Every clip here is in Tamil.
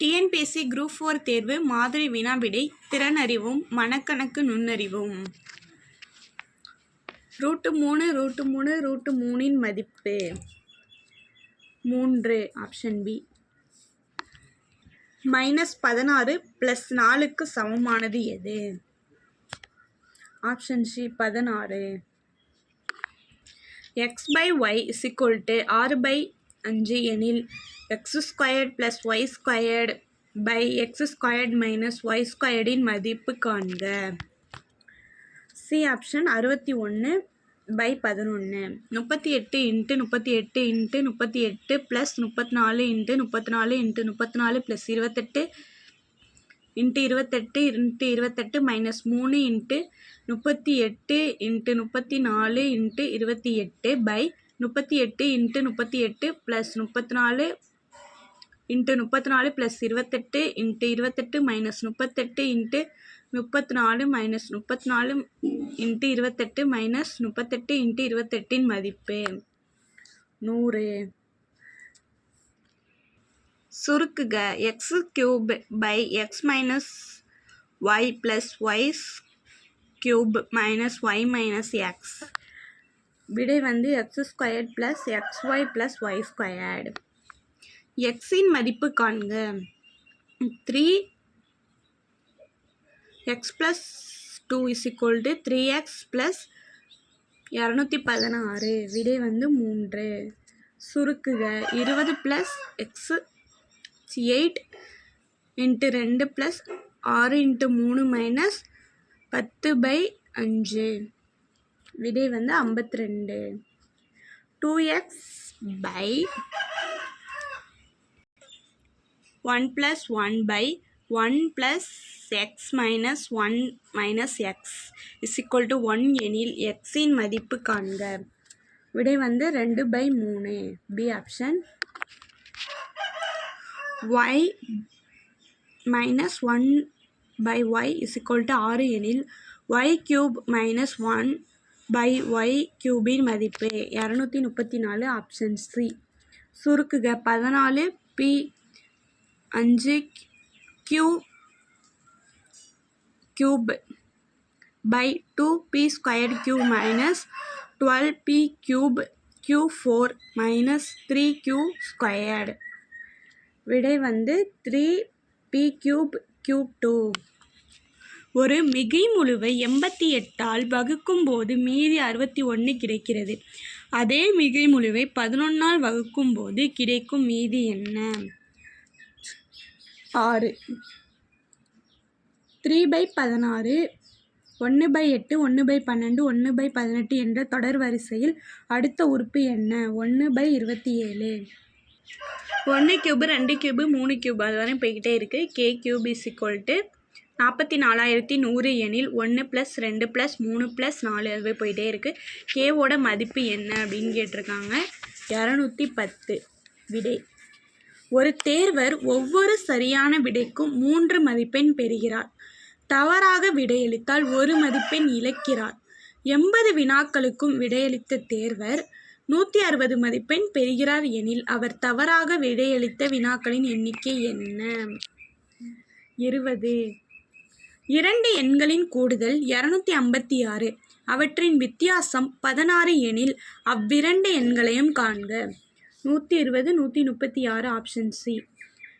டிஎன்பிஎஸ்சி குரூப் ஃபோர் தேர்வு மாதிரி வினாவிடை திறனறிவும் மனக்கணக்கு நுண்ணறிவும். ரூட்டு மூணு ரூட்டு மூணு ரூட்டு மூணின் மதிப்பு. மூன்று ஆப்ஷன் பி. மைனஸ் பதினாறு ப்ளஸ் நாலுக்கு சமமானது எது? ஆப்ஷன் சி பதினாறு. எக்ஸ் பை ஒய் இஸ் ஆறு பை அஞ்சு எனில் x squared plus y squared by x squared minus y ஸ்கொயர்டின் மதிப்பு காண்க. சி ஆப்ஷன் அறுபத்தி ஒன்று பை பதினொன்று முப்பத்தி எட்டு இன்ட்டு முப்பத்தி எட்டு இன்ட்டு முப்பத்தி எட்டு ப்ளஸ் முப்பத்தி நாலு இன்ட்டு முப்பத்தி நாலு இன்ட்டு முப்பத்தி நாலு ப்ளஸ் இருபத்தெட்டு இன்ட்டு இருபத்தெட்டு இன்ட்டு இருபத்தெட்டு மைனஸ் மூணு இன்ட்டு முப்பத்தி எட்டு இன்ட்டு முப்பத்தி நாலு இன்ட்டு இருபத்தி எட்டு பை முப்பத்தி எட்டு இன்ட்டு முப்பத்தி எட்டு ப்ளஸ் முப்பத்தி நாலு இன்ட்டு முப்பத்தி நாலு ப்ளஸ் இருபத்தெட்டு இன்ட்டு இருபத்தெட்டு மைனஸ் முப்பத்தெட்டு இன்ட்டு முப்பத்தி நாலு மைனஸ் முப்பத்தி நாலு இன்ட்டு இருபத்தெட்டு மைனஸ் முப்பத்தெட்டு இன்ட்டு இருபத்தெட்டின் மதிப்பு. நூறு. சுருக்குக. X cube by x minus y plus y cube minus y minus x விடை வந்து x squared plus x y plus y squared எக்ஸின் மதிப்பு காண்க. Three x plus two is equal to three x plus இரநூத்தி பதினாறு. விடை வந்து மூன்று. சுருக்குக. இருபது ப்ளஸ் எக்ஸு எயிட் இன்ட்டு ரெண்டு ப்ளஸ் ஆறு இன்ட்டு மூணு மைனஸ் பத்து பை அஞ்சு. விடை வந்து ஐம்பத்தி ரெண்டு. Two x by one plus one by one plus x minus one minus x is equal to one எனில் எக்ஸின் மதிப்பு காண்க. விடை வந்து ரெண்டு பை மூணு. B option y minus one by y is equal to ஆறு எனில் y cube minus one by y க்யூபின் மதிப்பு. இரநூத்தி முப்பத்தி நாலு ஆப்ஷன் சி சுருக்குக. பதினாலு பி அஞ்சு q cube by two p square q minus twelve p cube q four minus three q squared விடை வந்து three p cube q two ஒரு மிகை முழுவை எண்பத்தி எட்டால் வகுக்கும்போது மீதி அறுபத்தி ஒன்று கிடைக்கிறது. அதே மிகை முழுவை பதினொன்றால் வகுக்கும்போது கிடைக்கும் மீதி என்ன? ஆறு. த்ரீ பை பதினாறு ஒன்று பை எட்டு ஒன்று பை பன்னெண்டு ஒன்று பை பதினெட்டு என்ற தொடர் வரிசையில் அடுத்த உறுப்பு என்ன? ஒன்று பை இருபத்தி ஏழு ஒன்று கியூபு ரெண்டு கியூபு மூணு கியூப் அது வரையும் போய்கிட்டே இருக்குது கே கியூப் இஸ் டு நாற்பத்தி நாலாயிரத்தி நூறு எனில் ஒன்று ப்ளஸ் ரெண்டு ப்ளஸ் மூணு ப்ளஸ் நாலு அதுவே போயிட்டே இருக்குது கேவோட மதிப்பு என்ன அப்படின்னு கேட்டிருக்காங்க? இரநூத்தி பத்து. விடை. ஒரு தேர்வர் ஒவ்வொரு சரியான விடைக்கும் மூன்று மதிப்பெண் பெறுகிறார். தவறாக விடையளித்தால் ஒரு மதிப்பெண் இழக்கிறார். எண்பது வினாக்களுக்கும் விடையளித்த தேர்வர் நூற்றி அறுபது மதிப்பெண் பெறுகிறார் எனில் அவர் தவறாக விடையளித்த வினாக்களின் எண்ணிக்கை என்ன? இருபது. இரண்டு எண்களின் கூடுதல் இரநூத்தி ஐம்பத்தி ஆறு. அவற்றின் வித்தியாசம் பதினாறு எனில் அவ்விரண்டு எண்களையும் காண்க. நூற்றி இருபது நூற்றி முப்பத்தி ஆறு ஆப்ஷன் சி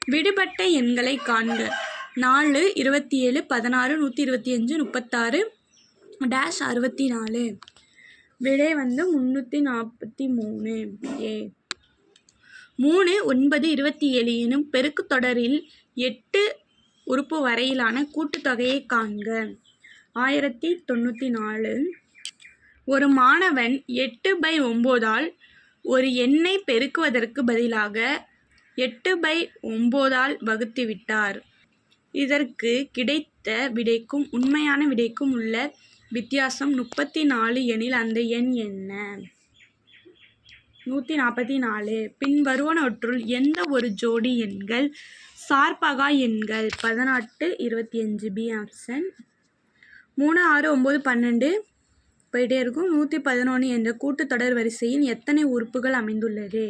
விடுபட்ட எண்களை காண்க. நாலு இருபத்தி ஏழு பதினாறு நூற்றி இருபத்தி அஞ்சு முப்பத்தாறு டேஷ் அறுபத்தி நாலு. விடை வந்து முந்நூற்றி நாற்பத்தி மூணு. ஏ மூணு ஒன்பது இருபத்தி ஏழு எனும் பெருக்கு தொடரில் எட்டு உறுப்பு வரையிலான கூட்டுத்தொகையை காண்க. ஆயிரத்தி தொண்ணூற்றி நாலு. ஒரு மாணவன் எட்டு பை ஒம்போதால் ஒரு எண்ணை பெருக்குவதற்கு பதிலாக எட்டு பை ஒம்போதால் வகுத்து விட்டார். இதற்கு கிடைத்த விடைக்கும் உண்மையான விடைக்கும் உள்ள வித்தியாசம் முப்பத்தி நாலு எனில் அந்த எண் என்ன? நூற்றி நாற்பத்தி நாலு பின்வருவனவற்றுள் எந்த ஒரு ஜோடி எண்கள்? சார்பகா எண்கள் பதினாட்டு இருபத்தி அஞ்சு பி ஆப்ஷன் மூணு ஆறு ஒம்பது பன்னெண்டு. போயிட்டே இருக்கும். நூற்றி பதினொன்று என்ற கூட்டுத்தொடர் வரிசையில் எத்தனை உறுப்புகள் அமைந்துள்ளது?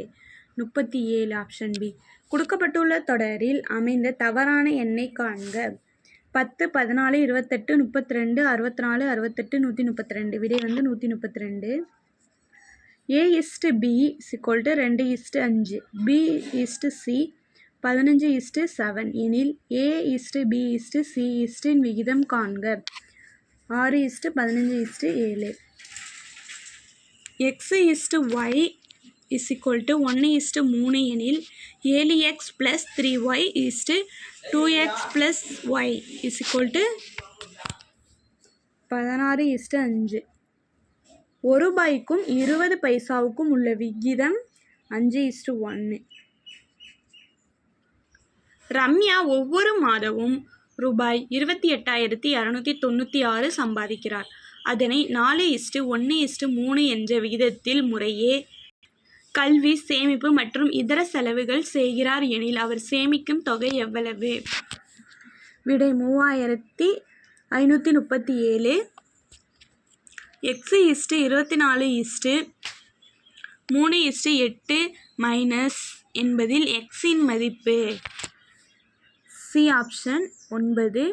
முப்பத்தி ஏழு ஆப்ஷன் பி கொடுக்கப்பட்டுள்ள தொடரில் அமைந்த தவறான எண்ணை காண்க. பத்து பதினாலு இருபத்தெட்டு முப்பத்தி ரெண்டு அறுபத்தி நாலு அறுபத்தெட்டு நூற்றி முப்பத்தி ரெண்டு விடை வந்து நூற்றி முப்பத்தி ரெண்டு A is to B is equal to ரெண்டு இஸ்ட்டு அஞ்சு. பி இஸ்ட்டு சி பதினஞ்சு இஸ்ட்டு செவன் எனில் A is to B is to C இஸ்டின் விகிதம் காண்க. ஆறு இஸ்டு பதினஞ்சு இஸ்டு ஏழு. X is to y is equal to ஒன்று இஸ்டு மூணு எனில் ஏழு x plus three y is to two x plus y is equal to பதினாறு இஸ்டு அஞ்சு. ஒரு ரூபாய்க்கும் இருபது பைசாவுக்கும் உள்ள விகிதம் அஞ்சு இஸ்டு ஒன்று ரம்யா ஒவ்வொரு மாதமும் ரூபாய் இருபத்தி எட்டாயிரத்தி இரநூத்தி தொண்ணூற்றி ஆறு சம்பாதிக்கிறார். அதனை நாலு இஸ்டு ஒன்று இஸ்டு மூணு என்ற விகிதத்தில் முறையே கல்வி சேமிப்பு மற்றும் இதர செலவுகள் செய்கிறார் எனில் அவர் சேமிக்கும் தொகை எவ்வளவு? விடை மூவாயிரத்தி ஐநூற்றி முப்பத்தி ஏழு. எக்ஸு இஸ்டு இருபத்தி நாலு இஸ்டு மூணு இஸ்டு எட்டு மைனஸ் என்பதில் எக்ஸின் மதிப்பு சி ஆப்ஷன் ஒன்பது.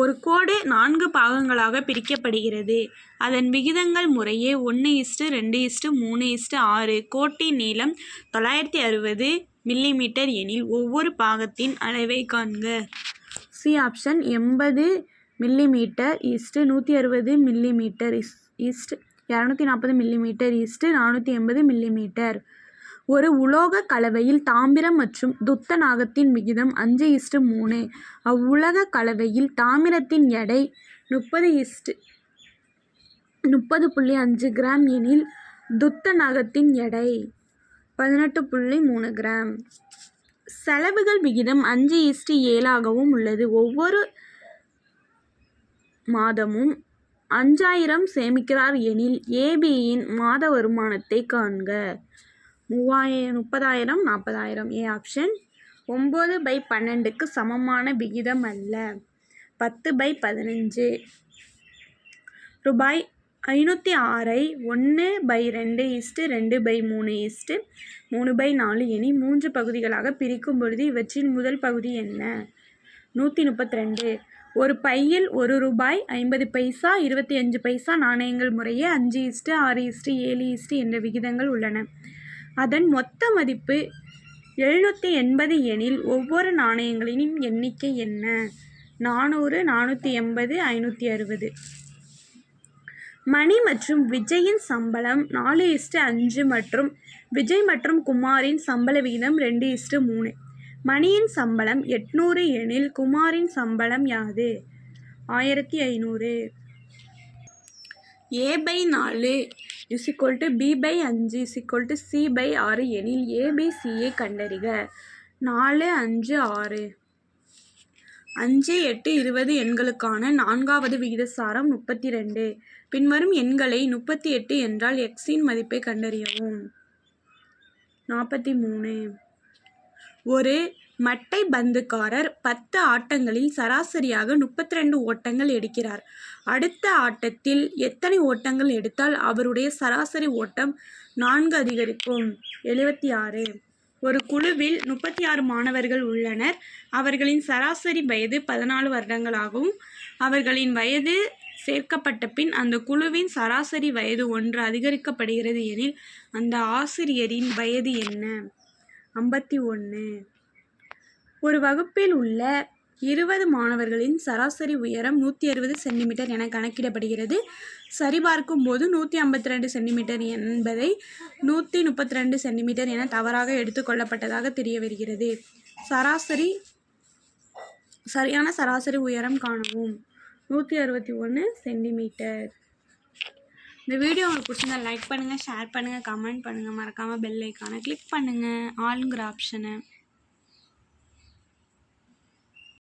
ஒரு கோடு நான்கு பாகங்களாக பிரிக்கப்படுகிறது. அதன் விகிதங்கள் முறையே ஒன்று இஸ்டு ரெண்டு இஸ்டு மூணு இஸ்டு ஆறு. கோட்டின் நீளம் தொள்ளாயிரத்தி அறுபது மில்லிமீட்டர் எனில் ஒவ்வொரு பாகத்தின் அளவை காண்க. சி ஆப்ஷன் எண்பது மில்லிமீட்டர் ஈஸ்ட்டு நூற்றி அறுபது மில்லிமீட்டர் இஸ் ஈஸ்ட் இரநூத்தி நாற்பது மில்லிமீட்டர் இஸ்டு நானூற்றி எண்பது மில்லிமீட்டர். ஒரு உலோக கலவையில் தாமிரம் மற்றும் துத்தநாகத்தின் விகிதம் அஞ்சு இஸ்டு மூணு. அவ்வுலக கலவையில் தாமிரத்தின் எடை முப்பது இஸ்டு முப்பது புள்ளி அஞ்சு கிராம் எனில் துத்தநாகத்தின் எடை பதினெட்டு புள்ளி மூணு கிராம். செலவுகள் விகிதம் அஞ்சு இஸ்டு ஏழாகவும் உள்ளது. ஒவ்வொரு மாதமும் அஞ்சாயிரம் சேமிக்கிறார் எனில் ஏபியின் மாத வருமானத்தை காண்க. மூவாயிரம் முப்பதாயிரம் நாற்பதாயிரம் ஏ ஆப்ஷன் ஒம்பது பை பன்னெண்டுக்கு சமமான விகிதம் அல்ல. பத்து பை பதினஞ்சு. ரூபாய் ஐநூற்றி ஆறை ஒன்று பை ரெண்டு இஸ்ட்டு ரெண்டு பை மூணு இஸ்ட்டு மூணு பை நாலு எனி மூன்று பகுதிகளாக பிரிக்கும் பொழுது இவற்றின் முதல் பகுதி என்ன? நூற்றி முப்பத்தி ரெண்டு ஒரு பையில் ஒரு ரூபாய் ஐம்பது பைசா இருபத்தி அஞ்சு பைசா நாணயங்கள் முறையே அஞ்சு இஸ்ட்டு ஆறு இஸ்ட்டு ஏழு இஸ்ட்டு என்ற விகிதங்கள் உள்ளன. அதன் மொத்த மதிப்பு எழுநூற்றி எண்பது எனில் ஒவ்வொரு நாணயங்களின் எண்ணிக்கை என்ன? நானூறு நானூற்றி எண்பது ஐநூற்றி அறுபது. மணி மற்றும் விஜயின் சம்பளம் நாலு இஸ்டு அஞ்சு மற்றும் விஜய் மற்றும் குமாரின் சம்பள விகிதம் ரெண்டு இஸ்டு மூணு. மணியின் சம்பளம் எட்நூறு எனில் குமாரின் சம்பளம் யாது? ஆயிரத்தி ஐநூறு. ஏ பை நாலு is equal to B by அஞ்சு is equal to C by ஆறு எனில் ஏபிசியை கண்டறிக. நாலு அஞ்சு ஆறு. அஞ்சு எட்டு இருபது எண்களுக்கான நான்காவது விகிதசாரம் முப்பத்தி ரெண்டு பின்வரும் எண்களை முப்பத்தி எட்டு என்றால் எக்ஸின் மதிப்பை கண்டறியவும். நாற்பத்தி மூணு. ஒரு மட்டை பந்துக்காரர் பத்து ஆட்டங்களில் சராசரியாக முப்பத்தி ரெண்டு ஓட்டங்கள் எடுக்கிறார். அடுத்த ஆட்டத்தில் எத்தனை ஓட்டங்கள் எடுத்தால் அவருடைய சராசரி ஓட்டம் நான்கு அதிகரிக்கும்? எழுபத்தி ஆறு. ஒரு குழுவில் முப்பத்தி ஆறு மாணவர்கள் உள்ளனர். அவர்களின் சராசரி வயது பதினாலு வருடங்களாகவும் அவர்களின் வயது சேர்க்கப்பட்ட பின் அந்த குழுவின் சராசரி வயது ஒன்று அதிகரிக்கப்படுகிறது எனில் அந்த ஆசிரியரின் வயது என்ன? ஐம்பத்தி ஒன்று. ஒரு வகுப்பில் உள்ள இருபது மாணவர்களின் சராசரி உயரம் நூற்றி அறுபது சென்டிமீட்டர் என கணக்கிடப்படுகிறது. சரிபார்க்கும் போது நூற்றி ஐம்பத்தி ரெண்டு சென்டிமீட்டர் என்பதை நூற்றி முப்பத்தி ரெண்டு சென்டிமீட்டர் என தவறாக எடுத்துக்கொள்ளப்பட்டதாக தெரிய வருகிறது. சராசரி சரியான சராசரி உயரம் காணவும். நூற்றி அறுபத்தி ஒன்று சென்டிமீட்டர். இந்த வீடியோ உங்களுக்கு பிடிச்சிருந்தா லைக் பண்ணுங்கள் ஷேர் பண்ணுங்கள் கமெண்ட் பண்ணுங்கள் மறக்காமல் பெல் ஐக்கானை கிளிக் பண்ணுங்கள் ஆளுங்கிற ஆப்ஷனை